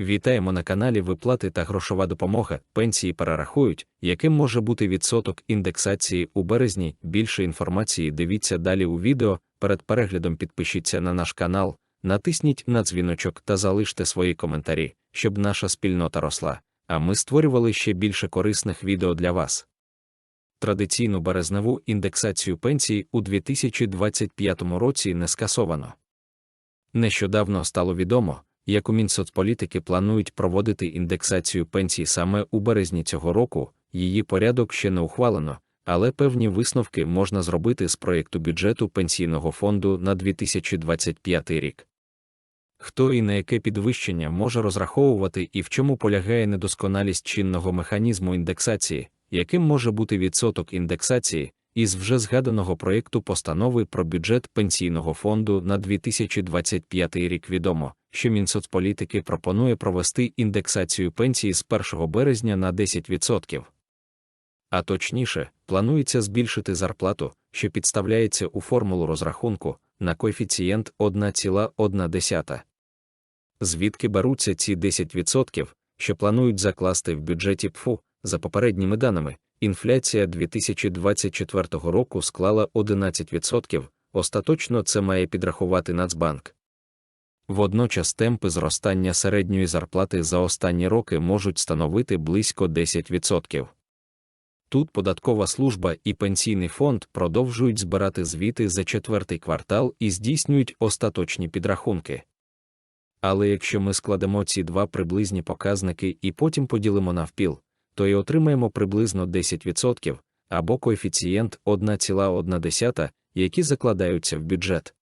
Вітаємо на каналі Виплати та грошова допомога. Пенсії перерахують, яким може бути відсоток індексації у березні. Більше інформації дивіться далі у відео. Перед переглядом підпишіться на наш канал, натисніть на дзвіночок та залиште свої коментарі, щоб наша спільнота росла. А ми створювали ще більше корисних відео для вас. Традиційну березневу індексацію пенсій у 2025 році не скасовано. Нещодавно стало відомо, як у Мінсоцполітики планують проводити індексацію пенсій саме у березні цього року, її порядок ще не ухвалено, але певні висновки можна зробити з проєкту бюджету пенсійного фонду на 2025 рік. Хто і на яке підвищення може розраховувати і в чому полягає недосконалість чинного механізму індексації, яким може бути відсоток індексації, із вже згаданого проєкту постанови про бюджет пенсійного фонду на 2025 рік відомо, що Мінсоцполітики пропонує провести індексацію пенсії з 1 березня на 10%. А точніше, планується збільшити зарплату, що підставляється у формулу розрахунку, на коефіцієнт 1,1. Звідки беруться ці 10%, що планують закласти в бюджеті ПФУ, за попередніми даними, інфляція 2024 року склала 11%, остаточно це має підрахувати Нацбанк. Водночас темпи зростання середньої зарплати за останні роки можуть становити близько 10%. Тут податкова служба і пенсійний фонд продовжують збирати звіти за четвертий квартал і здійснюють остаточні підрахунки. Але якщо ми складемо ці два приблизні показники і потім поділимо навпіл, то й отримаємо приблизно 10% або коефіцієнт 1,1, які закладаються в бюджет.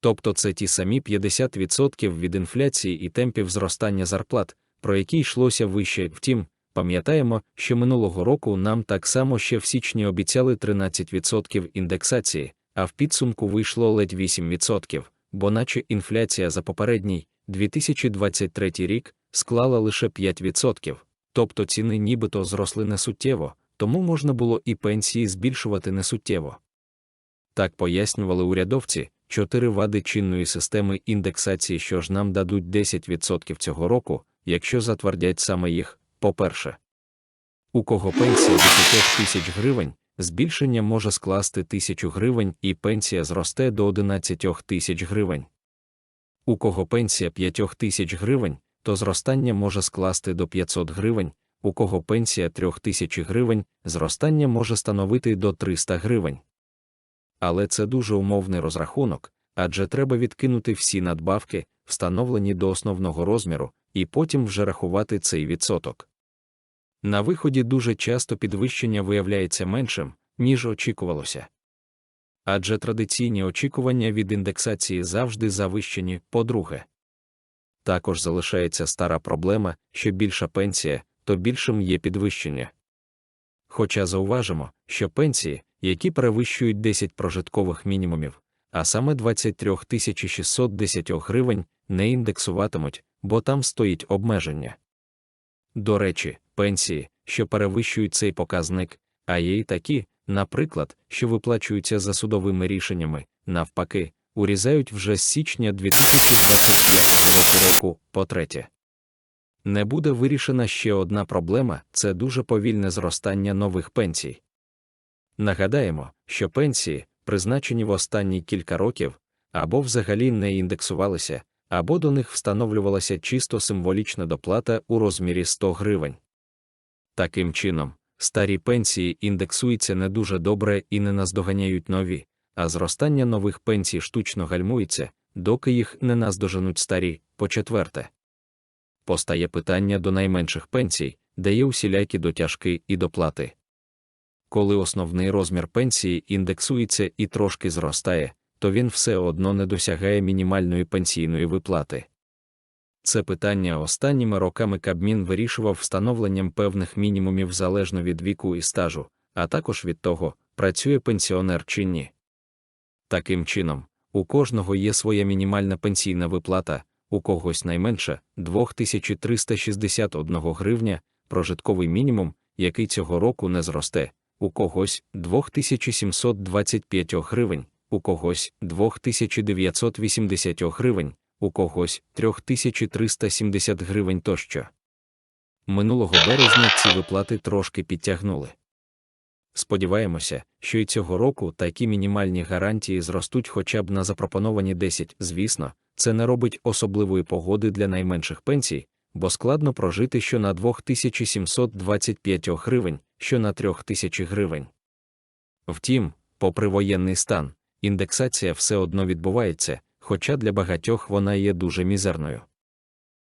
Тобто це ті самі 50% від інфляції і темпів зростання зарплат, про які йшлося вище. Втім, пам'ятаємо, що минулого року нам так само ще в січні обіцяли 13% індексації, а в підсумку вийшло ледь 8%, бо наче інфляція за попередній 2023 рік склала лише 5%, тобто ціни нібито зросли несуттєво, тому можна було і пенсії збільшувати несуттєво. Так пояснювали урядовці, чотири вади чинної системи індексації, що ж нам дадуть 10% цього року, якщо затвердять саме їх, по-перше, у кого пенсія 10 тисяч гривень, збільшення може скласти тисячу гривень і пенсія зросте до 11 тисяч гривень. У кого пенсія 5 тисяч гривень, то зростання може скласти до 500 гривень, у кого пенсія 3 тисяч гривень, зростання може становити до 300 гривень. Але це дуже умовний розрахунок, адже треба відкинути всі надбавки, встановлені до основного розміру, і потім вже рахувати цей відсоток. На виході дуже часто підвищення виявляється меншим, ніж очікувалося. Адже традиційні очікування від індексації завжди завищені, по-друге. Також залишається стара проблема, що більша пенсія, то більшим є підвищення. Хоча зауважимо, що пенсії, які перевищують 10 прожиткових мінімумів, а саме 23 610 гривень, не індексуватимуть, бо там стоїть обмеження. До речі, пенсії, що перевищують цей показник, а є й такі, наприклад, що виплачуються за судовими рішеннями, навпаки, урізають вже з січня 2025 року, по-третє. Не буде вирішена ще одна проблема це дуже повільне зростання нових пенсій. Нагадаємо, що пенсії, призначені в останні кілька років, або взагалі не індексувалися, або до них встановлювалася чисто символічна доплата у розмірі 100 гривень. Таким чином, старі пенсії індексуються не дуже добре і не наздоганяють нові, а зростання нових пенсій штучно гальмується, доки їх не наздоженуть старі, по четверте. Постає питання до найменших пенсій, де є усілякі дотяжки і доплати. Коли основний розмір пенсії індексується і трошки зростає, то він все одно не досягає мінімальної пенсійної виплати. Це питання останніми роками Кабмін вирішував встановленням певних мінімумів залежно від віку і стажу, а також від того, працює пенсіонер чи ні. Таким чином, у кожного є своя мінімальна пенсійна виплата, у когось найменша 2361 гривня, прожитковий мінімум, який цього року не зросте, у когось 2725 гривень, у когось 2980 гривень, у когось 3370 гривень тощо. Минулого березня ці виплати трошки підтягнули. Сподіваємося, що і цього року такі мінімальні гарантії зростуть хоча б на запропоновані 10. Звісно, це не робить особливої погоди для найменших пенсій, бо складно прожити що на 2725 гривень, що на 3000 гривень. Втім, попри воєнний стан, індексація все одно відбувається, хоча для багатьох вона є дуже мізерною.